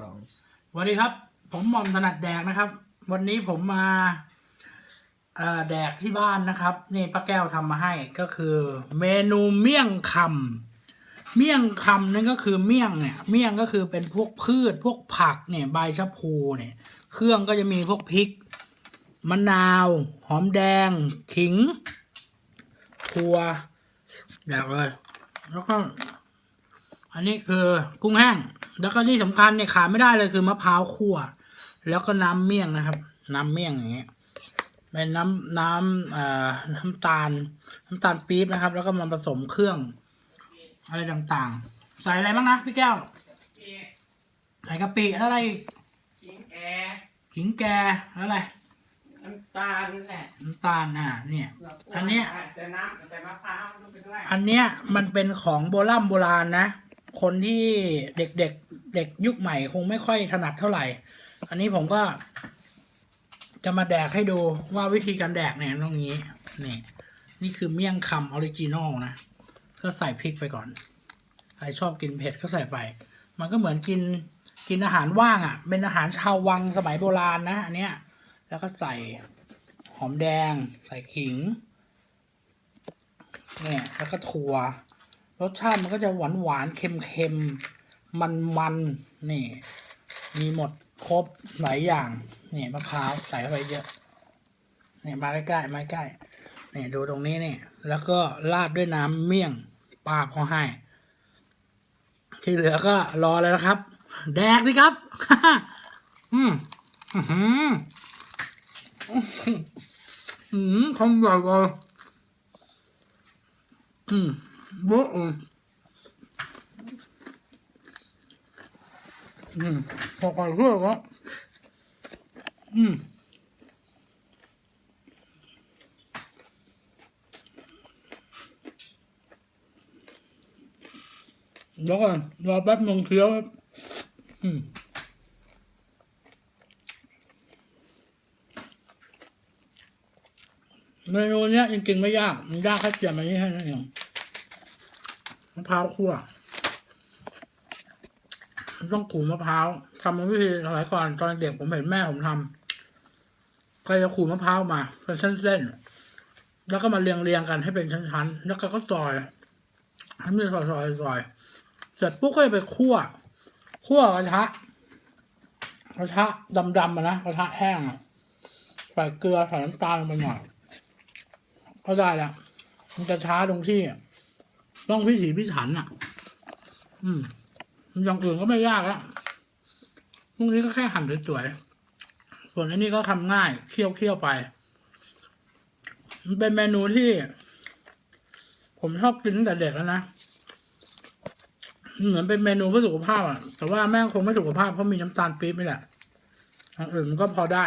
สองสวัสดีครับ ผมหม่อมถนัดแดกนะครับ วันนี้ผมมาแดกที่บ้านนะครับ นี่ป้าแก้วทำมาให้ก็คือ เมนูเมี่ยงคำเมี่ยงคำนั่นก็คือเมี่ยงเนี่ยเมี่ยงก็คือเป็นพวกพืชพวกผักเนี่ยใบชะพูเนี่ย เครื่องก็จะมีพวกพริกมะนาว หอมแดง ขิงถั่วแดกเลย แล้วก็ อันนี้คือกุ้งแห้ง แล้วก็ที่สำคัญเนี่ยขาดไม่ได้เลยคือมะพร้าวคั่ว แล้วก็น้ำเมี่ยงนะครับ น้ำเมี่ยงอย่างเงี้ยเป็นน้ำน้ำเอ่อน้ำตาล น้ำตาลปี๊บนะครับ แล้วก็มาผสมเครื่อง อะไรต่างๆ ใส่อะไรบ้างนะพี่แก้วใส่กะปิแล้วอะไรอีกขิงแอร์ขิงแกแล้วอะไรน้ำตาลนั่นแหละน้ำตาลอะเนี่ยแล้วก็อันเนี้ยแต่น้ำแต่มะพร้าวลงไปด้วยอันเนี้ยมันเป็นของโบราณโบราณนะ คนที่เด็กๆเเด็กยุคใหม่คงไม่ค่อยถนัดเท่าไหร่ อันนี้ผมก็ จะมาแดกให้ดูว่าวิธีการแดกเนี่ยตรงนี้ นี่ นี่คือเมี่ยงคำออริจินอลนะ ก็ใส่พริกไปก่อน ใครชอบกินเผ็ดก็ใส่ไป มันก็เหมือนกินกินอาหารว่างอะ่ะ เป็นอาหารชาววังสมัยโบราณนะอันเนี้ย แล้วก็ใส่หอมแดง ใส่ขิงเนี่ยแล้วก็ถั่ว รสชาติมันก็จะหวานหวานเค็มเค็มมันมันนี่ มีหมดครบหลายอย่างเนี่มะพร้าวใส่เข้าไปเยอะเนี่ยมาใกล้ๆมาใกล้เนี่ยดูตรงนี้เนี่ยแล้วก็ราดด้วยน้ำเมี่ยงปาบเขาให้ ที่เหลือก็รอเลยนะครับ แดกสิครับ อืมอื้อหืออื้อหือคำใหญ่เลยอืม เยอะอืมอืมพอไปเพื่อก็อืมเดี๋ยวก่อนรอแป๊บนึงเคี้ยวครับอืมเมนูเนี้ยจริงๆไม่ยาก มันยากแค่เตรียมอันนี้ให้นั่นเอง มะพร้าวคั่วต้องขูดมะพร้าวทำวิธีสมัยก่อนตอนเด็กผมเห็นแม่ผมทำก็จะขูดมะพร้าวมา เป็นเส้นๆแล้วก็มาเรียงเรียงๆกันให้เป็นชั้นๆแล้วก็ก็ซอยให้มันซอยซอยซอยเสร็จปุ๊บก็จะไปคั่วคั่วกระทะกระทะดำๆอะนะกระทะแห้งอะใส่เกลือใส่น้ำตาลลงไปหน่อยก็ได้แล้วมันจะช้าตรงที่ ต้องพิถีพิถันอะ อืมอย่างอื่นก็ไม่ยากแล้วพวกนี้ก็แค่หั่นสวยๆ ส่วนอันนี้ก็ทำง่าย เคี่ยวเคี่ยวไป มันเป็นเมนูที่ ผมชอบกินตั้งแต่เด็กแล้วนะ เหมือนเป็นเมนูเพื่อสุขภาพอะ แต่ว่าแม่งคงไม่สุขภาพเพราะมีน้ำตาลปี๊บนี่แหละอย่างอื่นมันก็พอได้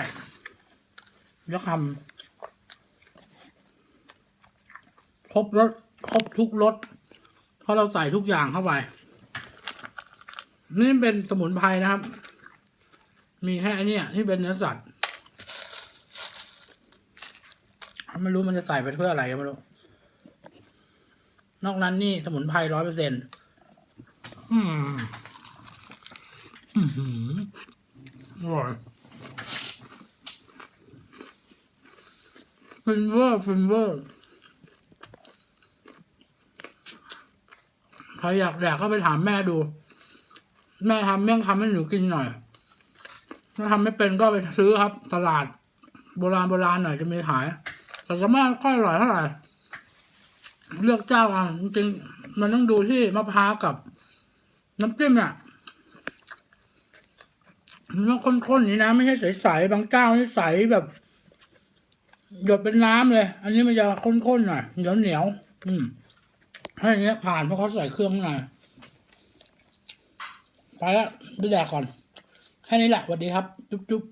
แล้วคำครบรสครบทุกรส ราะเราใส่ทุกอย่างเข้าไป นี่เป็นสมุนไพรนะครับ มีแค่อันนี้ที่เป็นเนื้อสัตว์ไม่รู้มันจะใส่ไปเพื่ออะไรก็ไม่รู้ นอกนั้นนี่สมุนไพรร้อยเปอร์เซ็นต์อืมอือหืออร่อยฟินเวอร์ฟินเวอร์ ใครอยากแดกก็ไปถามแม่ดู แม่ทำเมี่ยงคำให้หนูกินหน่อย ถ้าทำไม่เป็นก็ไปซื้อครับ ตลาดโบราณโบราณหน่อยจะมีขาย แต่ก็ไม่ค่อยอร่อยเท่าไหร่ เลือกเจ้าเอาจริงๆมันต้องดูที่มะพร้าวกับ น้ำจิ้มน่ะมันต้องข้นๆนี่นะ ไม่ใช่ใสๆบางเจ้านี่ใสแบบ หยดเป็นน้ำเลย อันนี้มันจะข้นๆหน่อยเหนียวเหนียวอืม ให้อันเนี้ยผ่านเพราะเขาใส่เครื่องข้างในไปแล้วไปแดกก่อน แค่นี้แหละสวัสดีครับ จุ๊บจุ๊บ